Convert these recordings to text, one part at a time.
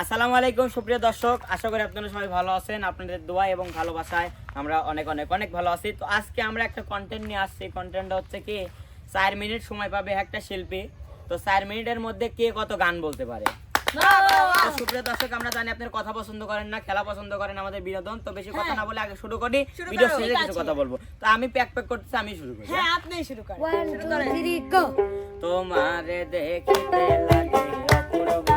আসসালামু আলাইকুম সুপ্রিয় দর্শক। আশা করি আপনারা সবাই ভালো আছেন। আপনাদের দোয়া এবং ভালোবাসায় আমরা অনেক অনেক অনেক ভালো আছি। তো আজকে আমরা একটা কন্টেন্ট নিয়ে আসছি। কন্টেন্টটা হচ্ছে কি চার মিনিট সময় পাবে একটা শিল্পী। তো চার মিনিটের মধ্যে কে কত গান বলতে পারে? সুপ্রিয় দর্শক আমরা জানি আপনার কথা পছন্দ করেন না খেলা পছন্দ করেন আমাদের বিনোদন। তো বেশি কথা না হ্যাঁ। বলে আগে শুরু করি। ভিডিও শেষে কিছু কথা বলব। তো আমি প্যাক প্যাক করতেছি আমি শুরু করি হ্যাঁ, হ্যাঁ? আপনি শুরু করেন। তোমারে দেখতে লাগে অপূর্ব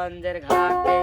मंदिर घाटे।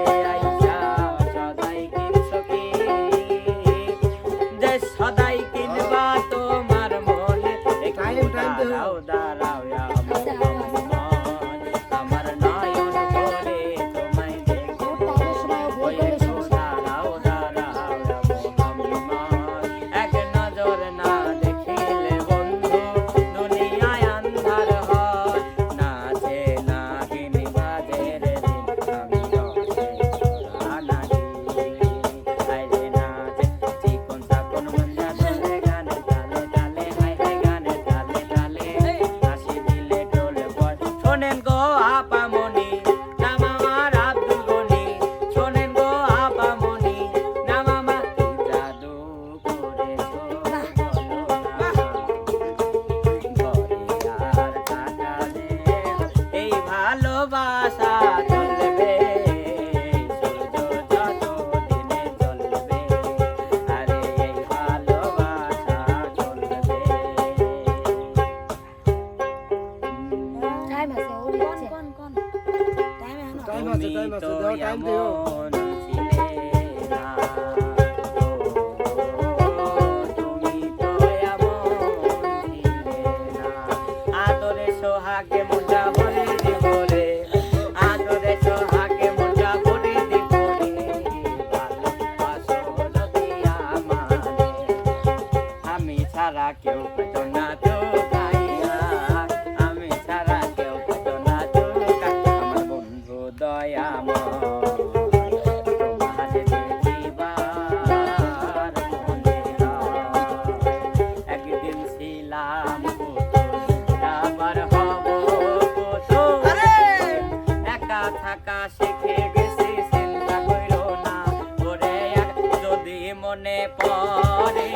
মনে পড়ে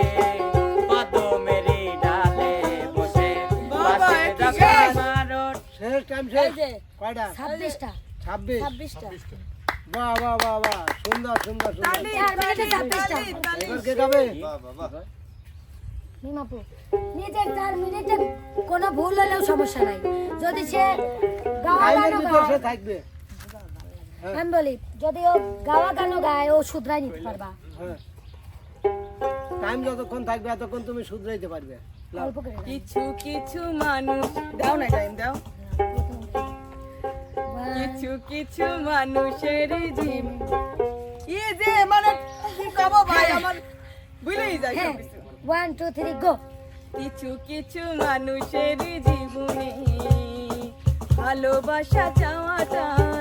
পদমেরি ডালে বসে। বাসে শেষ? টাইম শেষ কয়টা? 26 বাহ বাহ বাহ বাহ। সুন্দর সুন্দর সুন্দর। তালি আর কোনো ভুল হলেও সমস্যা নাই। যদি সে হ্যাঁ। আমি বলি যদি ও গাওয়া গানও গায় ও শুধরাই নিতে পারবা। হ্যাঁ। টাইম যতক্ষণ থাকবে এতক্ষণ তুমি শুধরাইতে পারবে। কিছু কিছু মানুষ দাও না টাইম দাও। কিছু কিছু মানুষের জিম ই যে মানে কি কব ভাই হ্যাঁ। আমার ভুলেই যাই ওয়ান টু থ্রি গো কিছু কিছু মানুষের জীবনে ভালোবাসা চাওয়া চায়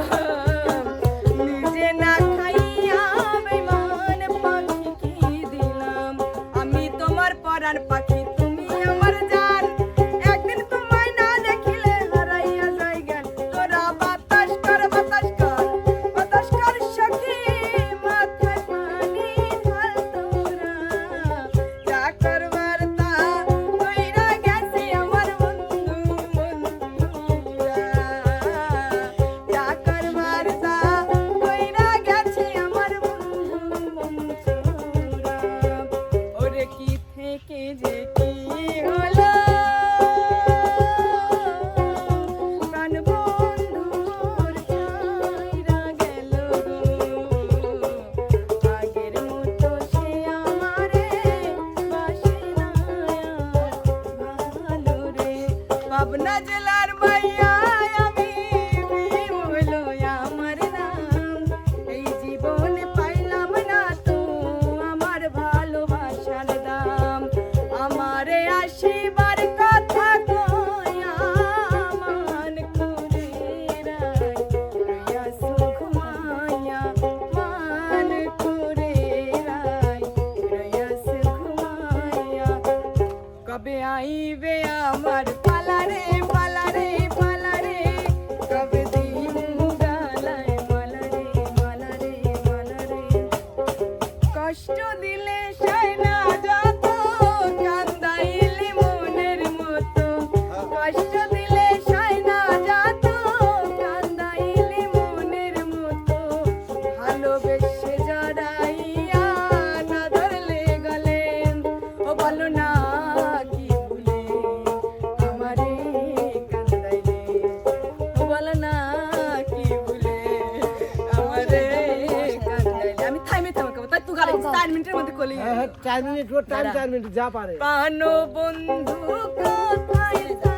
হ্যাঁ, হ্যাঁ, চার মিনিট ওর টাইম চার মিনিট যা পারে। প্রাণ বন্ধু কোথায় যা?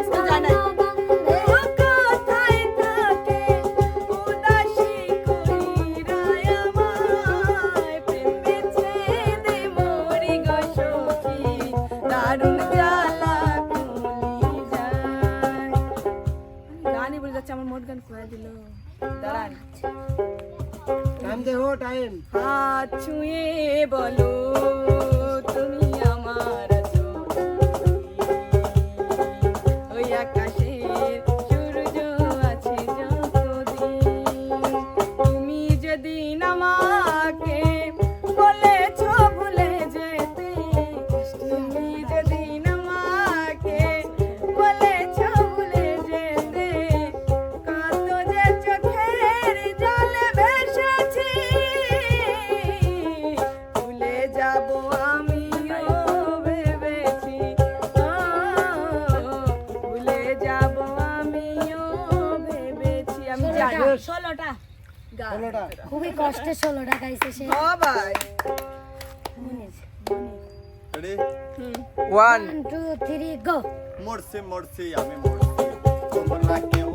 আচ্ছা, জানাই। ওয়ান টু থ্রি গো মরছে মরছে আমি মরছি তোমরা কেউ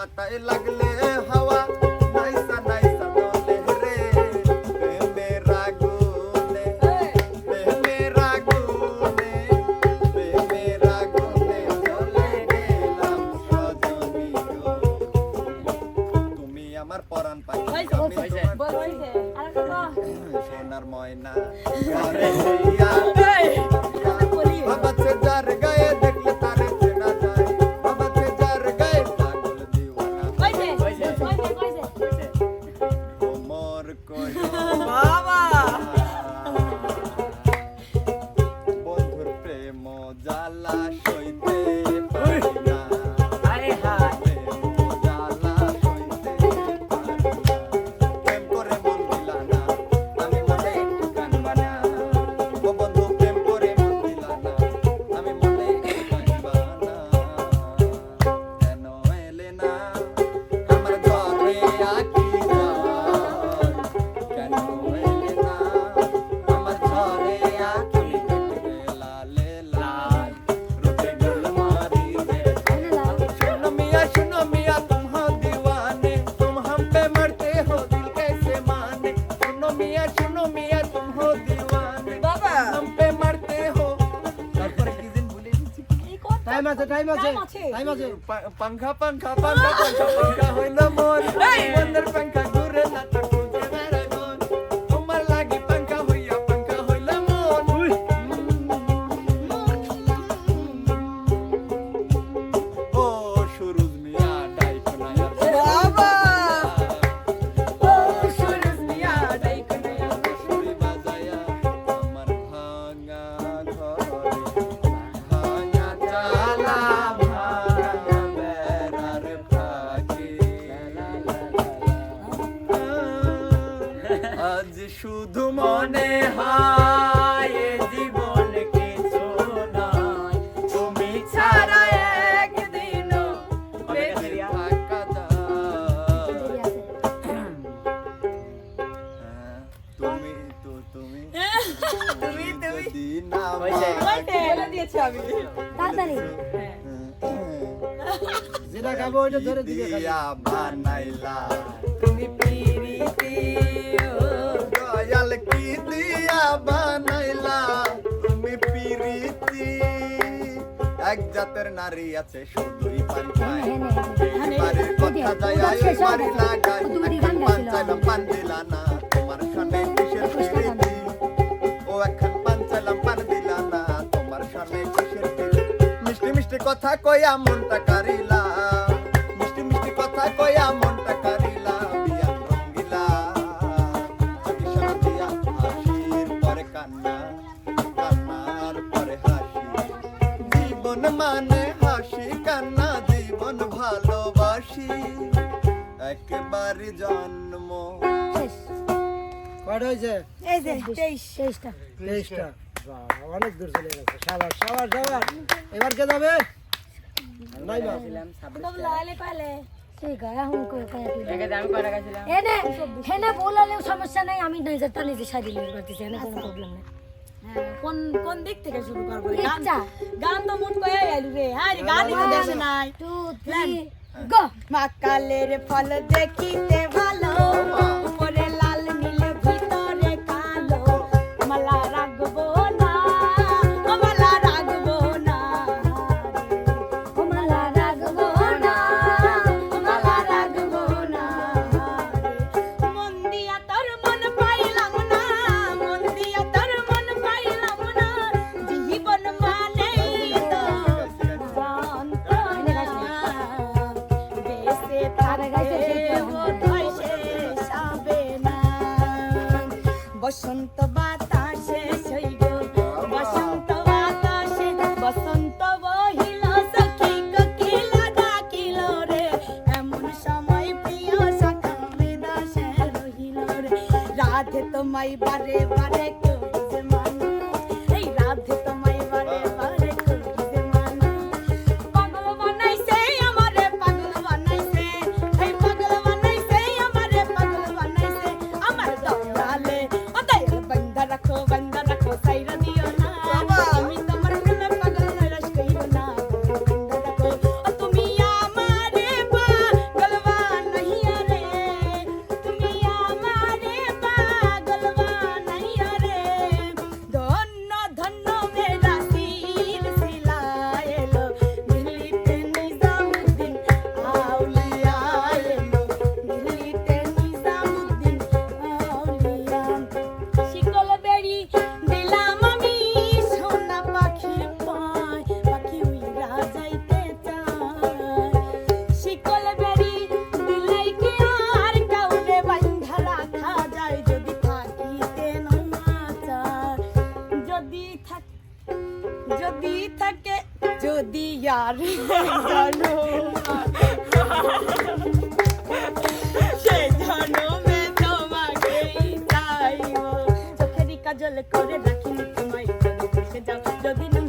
पताय लागले हवा. টাইম আছে টাইম আছে টাইম আছে। পা- পাংখা পাংখা পাংখা পাংখা পাংখা হইল মন মন্দর পাংখা ঘুরে না ওইটা ধরে দিবে বানাইলা। তুমি পিরিতি দয়াল কি দিয়া বানাইলা। তুমি পিরিতি। এক জাতের নারী আছে শুধুই পান খায়। বাড়ির কথা যায় ওই বাড়ি লাগায় এখন পান চাইলাম পান দিলা না। তোমার সনে কিসের পিরিতি? ও এখন পান চাইলাম পান দিলা না। তোমার সনে কিসের পিরিতি? মিষ্টি মিষ্টি কথা কইয়া মনটা কারিলা কথা কইয়া মনটা কারিলা বিয়ান রঙ্গিলা। চোখে সারা হাসির পরে কান্না কান্নার পরে হাসি। জীবন মানে হাসি কান্না জীবন ভালোবাসি। একেবারে জন্ম। কয়টা হয়েছে? এই যে তেইশ। শেষটা তেইশটা। অনেক দূর চলে গেছে। সাবাস সাবাস সাবাস। এবার কে যাবে? নাই একে গেছিলাম বলালেও সমস্যা নাই আমি নিজের তা নিজে সারি লিখে করতেছি এনে কোনো প্রবলেম নেই। হ্যাঁ, কোন কোন দিক থেকে শুরু করব? গান গান তো মন কয়ে আইলু রে। হ্যাঁ গানই তো দেশে নাই। টু থ্রি গো মাকালের ফল দেখিতে ভালো। বসন্ত বাতাসে শৈব, বসন্ত বাতাসে, বসন্ত বহিল সখী কোকিলা ডাকিল রে। এমন সময় প্রিয় সখা দাসে রহিল রে। রাধে তোমায় বারে বারে বলে করে ডাকিনি তোমায়। যদি না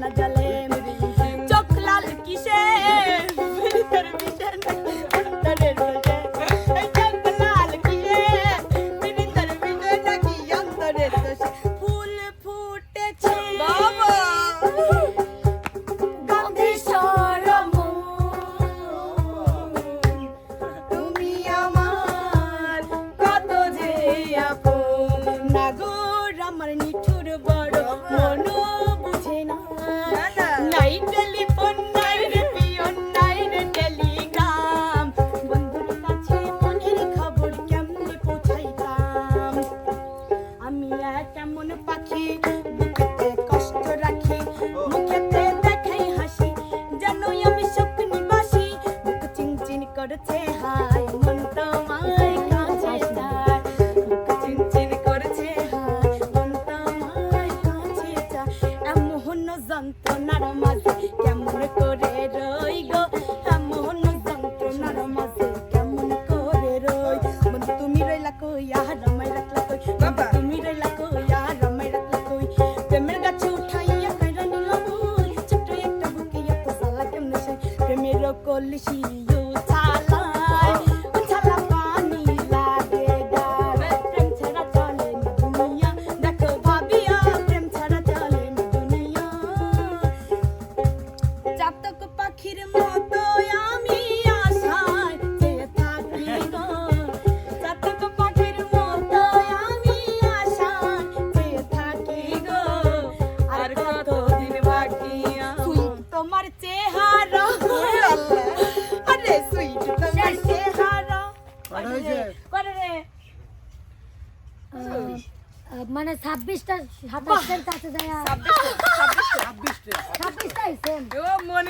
kolshi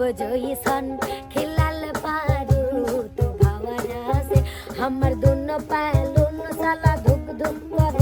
বিজয়ী সন খেলাল পারু তো ভাওয়ারা সে আমার দুনো পায় লুন সালা ধুক ধুক করে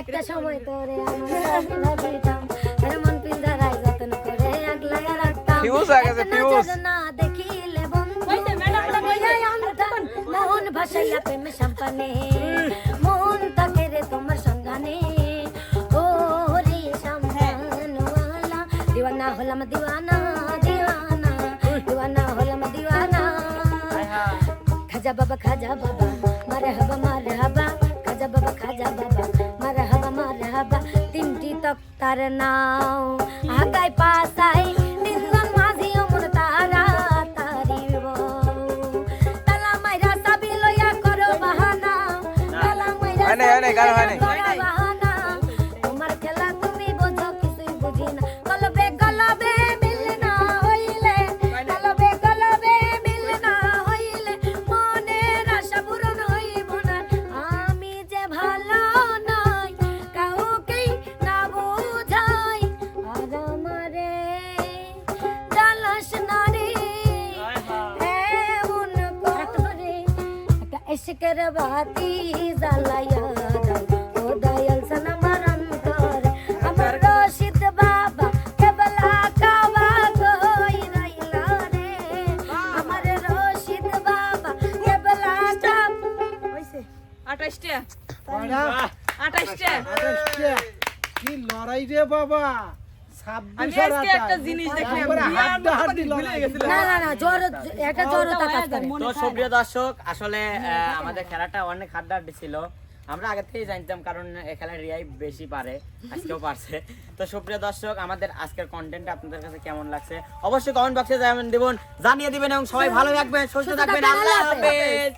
একটা সময় তোরে মন পিঞ্জারায় যতন করে আগলায় রাখতাম। না দেখিলে মন ভাসাইয়া প্রেমে সাম্পানে। মন তাকে রে তোমার সন্ধানে। ও রে সাম্পানওয়ালা দিওয়ানা হলাম দিওয়ানা দিওয়ানা দিওয়ানা হলাম দিওয়ানা। খাজা বাবা খাজা বাবা। তক্তার নাও আগায় পাশায় তিনজন মাঝি অমর তারা তারিব তালা মাইরা সাবি লইয়া করো বাহানা। তালা মাইরা বাতি জ্বালাইয়া আমি আজকে একটা জিনিস দেখলাম একবারে বিয়ার হাড্ডাহাড্ডি মতো ভুলে লড়াই। গেছিলাম। না না না জোর একটা জোরতা কাজ করে। তো সুপ্রিয় দর্শক আসলে আমাদের খেলাটা অনেক হাড্ডাহাড্ডি ছিল। আমরা আগে থেকেই জানতাম কারণ রিয়াই বেশি পারে আজকেও পারছে। তো সুপ্রিয় দর্শক আমাদের আজকের কন্টেন্ট আপনাদের কাছে কেমন লাগছে? অবশ্যই কমেন্ট বক্সে জানিয়ে দিবেন জানিয়ে দিবেন এবং সবাই ভালো থাকবেন সুস্থ থাকবেন। আল্লাহ হাফেজ।